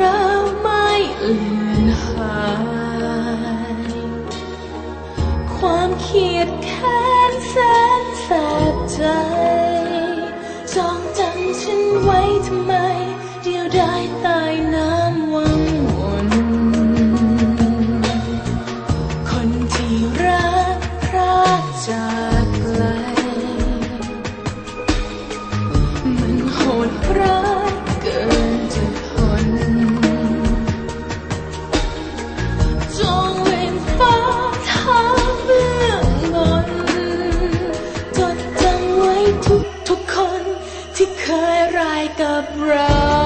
รักไม่เลือนหาย ความขีดแค้นแสนแสบใจ จองจำฉันไว้ like a bro.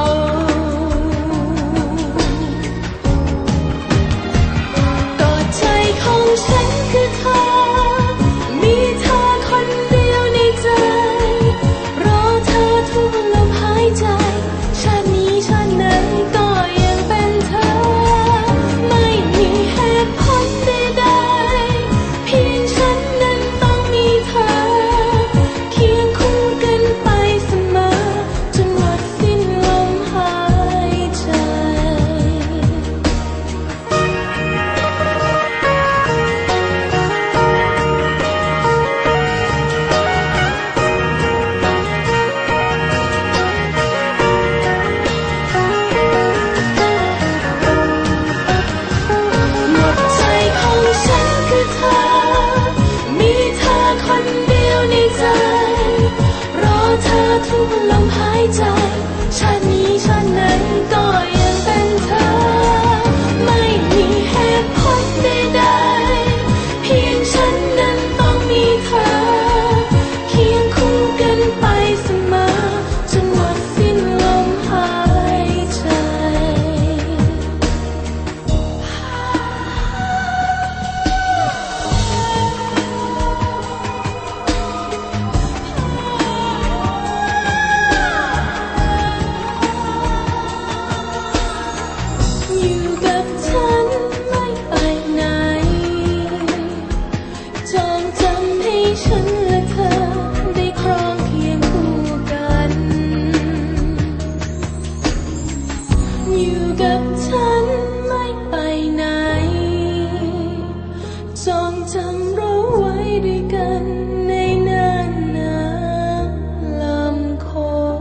ให้ฉันและเธอได้ครองเคียงคู่กัน อยู่กับฉันไม่ไปไหน จองจำเราไว้ด้วยกันในนานน้ำลำคง